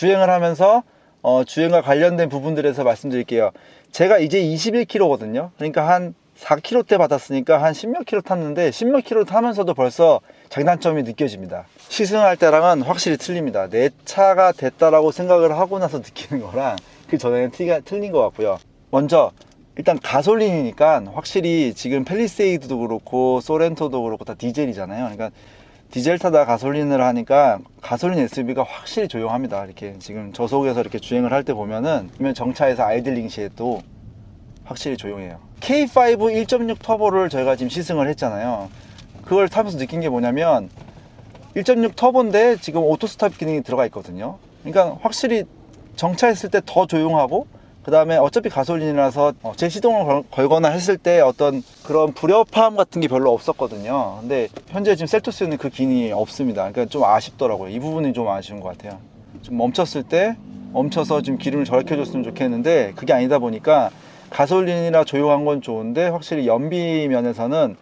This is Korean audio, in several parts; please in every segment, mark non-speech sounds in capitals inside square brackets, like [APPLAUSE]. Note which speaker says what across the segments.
Speaker 1: 주행을 하면서 어, 주행과 관련된 부분들에서 말씀드릴게요. 제가 이제 21km거든요. 그러니까 한 4km대 받았으니까 한 10몇 킬로 탔는데 10몇 킬로 타면서도 벌써 장단점이 느껴집니다. 시승할 때랑은 확실히 틀립니다. 내 차가 됐다라고 생각을 하고 나서 느끼는 거랑 그 전에는 티가 틀린 것 같고요. 먼저 일단 가솔린이니까 확실히 지금 펠리세이드도 그렇고 소렌토도 그렇고 다 디젤이잖아요. 그러니까 디젤 타다 가솔린을 하니까 가솔린 SUV가 확실히 조용합니다. 이렇게 지금 저속에서 이렇게 주행을 할 때 보면은 그러면 정차에서 아이들링 시에도 확실히 조용해요. K5 1.6 터보를 저희가 지금 시승을 했잖아요. 그걸 타면서 느낀 게 뭐냐면 1.6 터보인데 지금 오토 스탑 기능이 들어가 있거든요. 그러니까 확실히 정차했을 때 더 조용하고 그 다음에 어차피 가솔린이라서 어, 제시동을 걸- 걸거나 했을 때 어떤 그런 불협화음 같은 게 별로 없었거든요. 근데 현재 지금 셀토스는 그 기능이 없습니다. 그러니까 좀 아쉽더라고요. 이 부분이 좀 아쉬운 것 같아요. 좀 멈췄을 때 멈춰서 좀 기름을 절약해 줬으면 좋겠는데 그게 아니다 보니까 가솔린이라 조용한 건 좋은데 확실히 연비 면에서는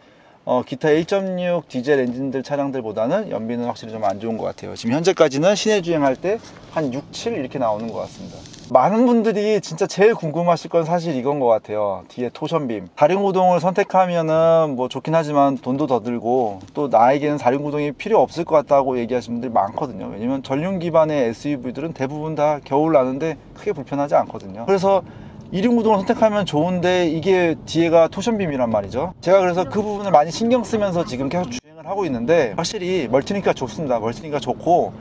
Speaker 1: 어, 기타 1.6 디젤 엔진들 차량들보다는 연비는 확실히 좀 안 좋은 것 같아요. 지금 현재까지는 시내 주행할 때 한 6, 7 이렇게 나오는 것 같습니다. 많은 분들이 진짜 제일 궁금하실 건 사실 이건 것 같아요. 뒤에 토션빔. 다륜구동을 선택하면은 뭐 좋긴 하지만 돈도 더 들고 또 나에게는 다륜구동이 필요 없을 것 같다고 얘기하시는 분들이 많거든요. 왜냐면 전륜 기반의 SUV들은 대부분 다 겨울 나는데 크게 불편하지 않거든요. 그래서 이륜구동을 선택하면 좋은데 이게 뒤에가 토션빔이란 말이죠. 제가 그래서 그 부분을 많이 신경 쓰면서 지금 계속 주행을 하고 있는데 확실히 멀티링크가 좋습니다. 멀티링크가 좋고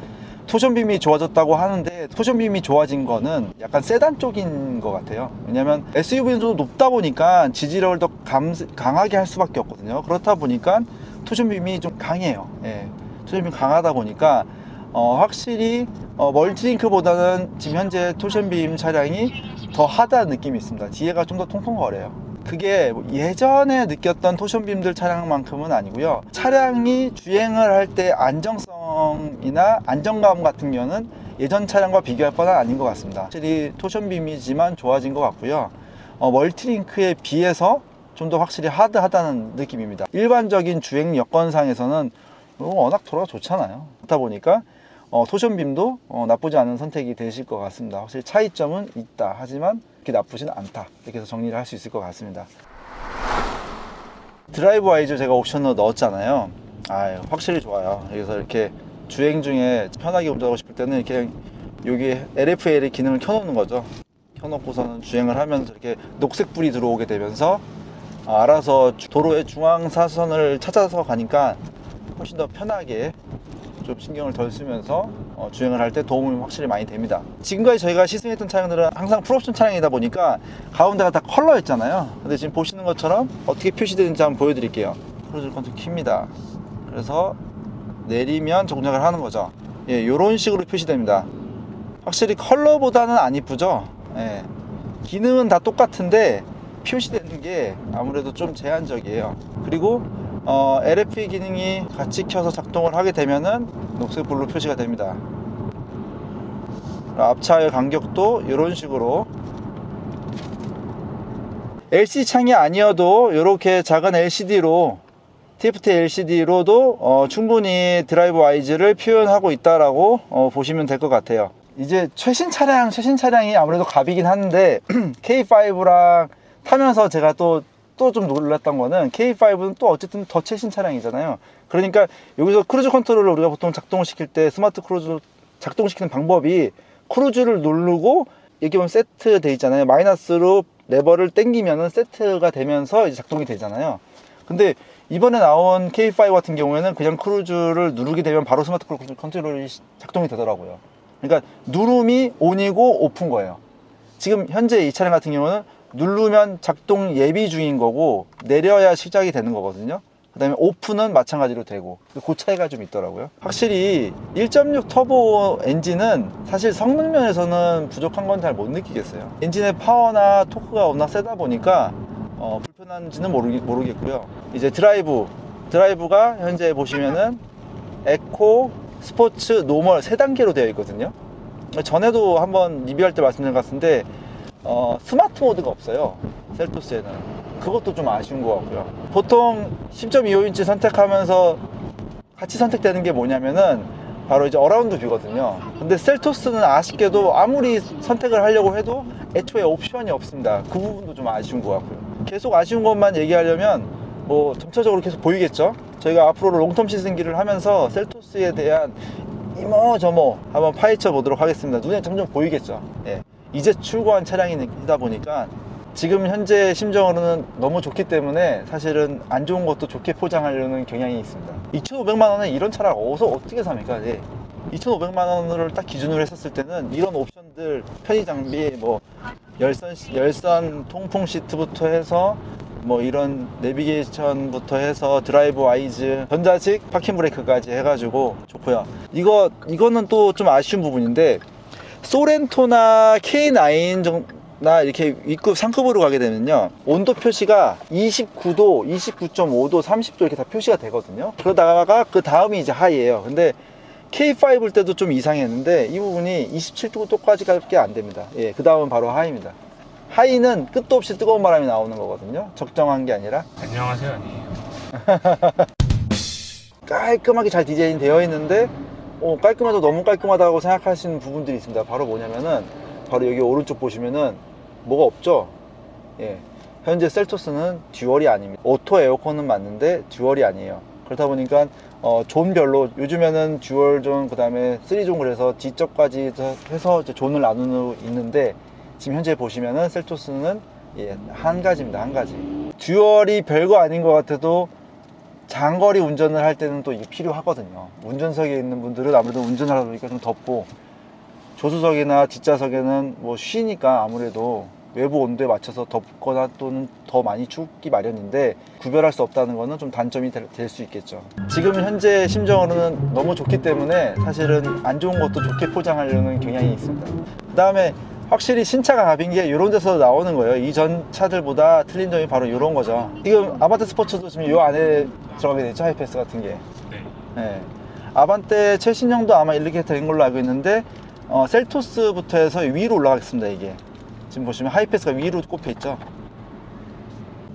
Speaker 1: 토션빔이 좋아졌다고 하는데 토션빔이 좋아진 거는 약간 세단 쪽인 것 같아요. 왜냐면 SUV는 좀 높다 보니까 지지력을 더 감, 강하게 할 수밖에 없거든요. 그렇다 보니까 토션빔이 좀 강해요. 예. 토션빔이 강하다 보니까 어, 확실히 어, 멀티링크보다는 지금 현재 토션빔 차량이 더 하다는 느낌이 있습니다. 뒤에가 좀 더 통통거려요. 그게 뭐 예전에 느꼈던 토션빔들 차량만큼은 아니고요. 차량이 주행을 할 때 안정성이나 안정감 같은 경우는 예전 차량과 비교할 바는 아닌 것 같습니다. 확실히 토션빔이지만 좋아진 것 같고요. 어, 멀티링크에 비해서 좀 더 확실히 하드하다는 느낌입니다. 일반적인 주행 여건상에서는 워낙 도로가 좋잖아요. 그렇다 보니까 어, 토션빔도 어, 나쁘지 않은 선택이 되실 것 같습니다. 확실히 차이점은 있다. 하지만 그렇게 나쁘진 않다. 이렇게 해서 정리를 할 수 있을 것 같습니다. 드라이브 와이즈 제가 옵션으로 넣었잖아요. 아, 확실히 좋아요. 그래서 이렇게 주행 중에 편하게 운전하고 싶을 때는 이렇게 여기 LFL의 기능을 켜놓는 거죠. 켜놓고서는 주행을 하면서 이렇게 녹색불이 들어오게 되면서 아, 알아서 주- 도로의 중앙 사선을 찾아서 가니까 훨씬 더 편하게 좀 신경을 덜 쓰면서 어, 주행을 할 때 도움이 확실히 많이 됩니다. 지금까지 저희가 시승했던 차량들은 항상 풀옵션 차량이다 보니까 가운데가 다 컬러였잖아요. 근데 지금 보시는 것처럼 어떻게 표시되는지 한번 보여드릴게요. 크루즈 컨트롤 킵니다. 그래서 내리면 정작을 하는 거죠. 예, 이런 식으로 표시됩니다. 확실히 컬러보다는 안 이쁘죠. 예, 기능은 다 똑같은데 표시되는 게 아무래도 좀 제한적이에요. 그리고 어, LFP 기능이 같이 켜서 작동을 하게 되면은 녹색 불로 표시가 됩니다. 앞차의 간격도 이런 식으로 LCD 창이 아니어도 이렇게 작은 LCD로 TFT LCD로도 어, 충분히 드라이브 와이즈를 표현하고 있다라고 어, 보시면 될 것 같아요. 이제 최신 차량, 최신 차량이 아무래도 갑이긴 한데 [CLEARS THROAT] K5랑 타면서 제가 또 또 좀 놀랐던 거는 K5는 또 어쨌든 더 최신 차량이잖아요. 그러니까 여기서 크루즈 컨트롤을 우리가 보통 작동을 시킬 때 스마트 크루즈 작동시키는 방법이 크루즈를 누르고 여기 보면 세트 돼 있잖아요. 마이너스로 레버를 당기면은 세트가 되면서 이제 작동이 되잖아요. 근데 이번에 나온 K5 같은 경우에는 그냥 크루즈를 누르게 되면 바로 스마트 크루즈 컨트롤이 시- 작동이 되더라고요. 그러니까 누름이 온이고 오픈 거예요. 지금 현재 이 차량 같은 경우는 누르면 작동 예비 중인 거고 내려야 시작이 되는 거거든요. 그 다음에 오픈은 마찬가지로 되고 그 차이가 좀 있더라고요. 확실히 1.6 터보 엔진은 사실 성능 면에서는 부족한 건 잘 못 느끼겠어요. 엔진의 파워나 토크가 워낙 세다 보니까 어, 불편한지는 모르겠, 모르겠고요. 이제 드라이브 드라이브가 현재 보시면은 에코, 스포츠, 노멀 세 단계로 되어 있거든요. 전에도 한번 리뷰할 때 말씀드린 것 같은데 어, 스마트 모드가 없어요. 셀토스에는. 그것도 좀 아쉬운 것 같고요. 보통 10.25인치 선택하면서 같이 선택되는 게 뭐냐면은 바로 이제 어라운드 뷰거든요. 근데 셀토스는 아쉽게도 아무리 선택을 하려고 해도 애초에 옵션이 없습니다. 그 부분도 좀 아쉬운 것 같고요. 계속 아쉬운 것만 얘기하려면 뭐 점차적으로 계속 보이겠죠. 저희가 앞으로 롱텀 시즌기를 하면서 셀토스에 대한 이모저모 한번 파헤쳐 보도록 하겠습니다. 눈에 점점 보이겠죠. 예. 이제 출고한 차량이다 보니까 지금 현재 심정으로는 너무 좋기 때문에 사실은 안 좋은 것도 좋게 포장하려는 경향이 있습니다. 2,500만 원에 이런 차를 어디서 어떻게 삽니까? 예. 2,500만 원을 딱 기준으로 했었을 때는 이런 옵션들 편의 장비 뭐 열선 시- 열선 통풍 시트부터 해서 뭐 이런 내비게이션부터 해서 드라이브 와이즈 전자식 파킹 브레이크까지 해가지고 좋고요. 이거 이거는 또 좀 아쉬운 부분인데 소렌토나 K9 정나 이렇게 윗급 상급으로 가게 되면요 온도 표시가 29도, 29.5도, 30도 이렇게 다 표시가 되거든요. 그러다가 그 다음이 이제 하이예요. 근데 K5일 때도 좀 이상했는데 이 부분이 27도까지 밖에 안 됩니다. 예, 그 다음은 바로 하이입니다. 하이는 끝도 없이 뜨거운 바람이 나오는 거거든요. 적정한 게 아니라
Speaker 2: 안녕하세요 아니에요. [LAUGHS]
Speaker 1: 깔끔하게 잘 디자인 되어 있는데 어, 깔끔해도 너무 깔끔하다고 생각하시는 부분들이 있습니다. 바로 뭐냐면은 바로 여기 오른쪽 보시면은 뭐가 없죠. 예. 현재 셀토스는 듀얼이 아닙니다. 오토 에어컨은 맞는데 듀얼이 아니에요. 그렇다 보니까 어, 존별로 요즘에는 듀얼 존 그다음에 3존 그래서 D쪽까지 해서 이제 존을 나누고 있는데 지금 현재 보시면은 셀토스는 예, 한 가지입니다. 한 가지. 듀얼이 별거 아닌 것 같아도 장거리 운전을 할 때는 또 이게 필요하거든요. 운전석에 있는 분들은 아무래도 운전을 하다 보니까 좀 덥고 조수석이나 뒷좌석에는 뭐 쉬니까 아무래도 외부 온도에 맞춰서 덥거나 또는 더 많이 춥기 마련인데 구별할 수 없다는 거는 좀 단점이 될 수 있겠죠. 지금 현재 심정으로는 너무 좋기 때문에 사실은 안 좋은 것도 좋게 포장하려는 경향이 있습니다. 그 다음에 확실히 신차가 갑인 게 이런 데서 나오는 거예요. 이전 차들보다 틀린 점이 바로 이런 거죠. 지금 아바타 스포츠도 지금 이 안에 들어가게 됐죠. 하이패스 같은 게.
Speaker 2: 네.
Speaker 1: 네. 아반떼 최신형도 아마 이렇게 된 걸로 알고 있는데 어, 셀토스부터 해서 위로 올라가겠습니다. 이게 지금 보시면 하이패스가 위로 꼽혀 있죠.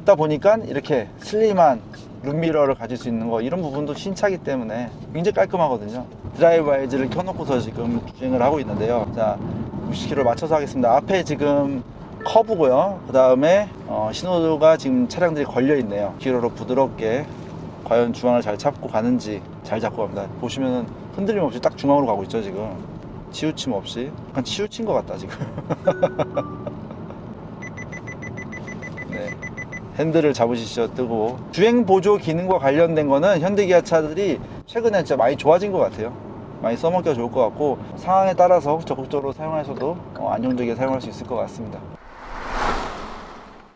Speaker 1: 있다 보니까 이렇게 슬림한 룸미러를 가질 수 있는 거 이런 부분도 신차기 때문에 굉장히 깔끔하거든요. 드라이브 와이즈를 켜놓고서 지금 주행을 하고 있는데요. 자, 60km 맞춰서 하겠습니다. 앞에 지금 커브고요. 그 다음에 어, 신호가 지금 차량들이 걸려 있네요. 기로로 부드럽게 과연 중앙을 잘 잡고 가는지 잘 잡고 갑니다. 보시면은 흔들림 없이 딱 중앙으로 가고 있죠 지금. 치우침 없이 약간 치우친 것 같다 지금. [LAUGHS] 네. 핸들을 잡으시죠 뜨고 주행 보조 기능과 관련된 거는 현대기아 차들이 최근에 진짜 많이 좋아진 것 같아요 많이 써먹기가 좋을 것 같고 상황에 따라서 적극적으로 사용하셔도 어, 안정되게 사용할 수 있을 것 같습니다.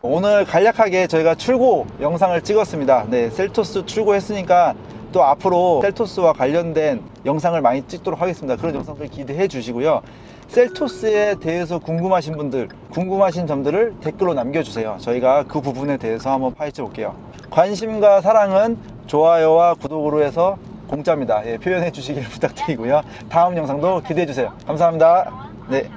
Speaker 1: 오늘 간략하게 저희가 출고 영상을 찍었습니다. 네 셀토스 출고했으니까 또 앞으로 셀토스와 관련된 영상을 많이 찍도록 하겠습니다. 그런 영상들 기대해 주시고요. 셀토스에 대해서 궁금하신 분들 궁금하신 점들을 댓글로 남겨주세요. 저희가 그 부분에 대해서 한번 파헤쳐 볼게요. 관심과 사랑은 좋아요와 구독으로 해서 공짜입니다. 예, 표현해 주시길 [LAUGHS] 부탁드리고요. 다음 영상도 기대해 주세요. 감사합니다. 네.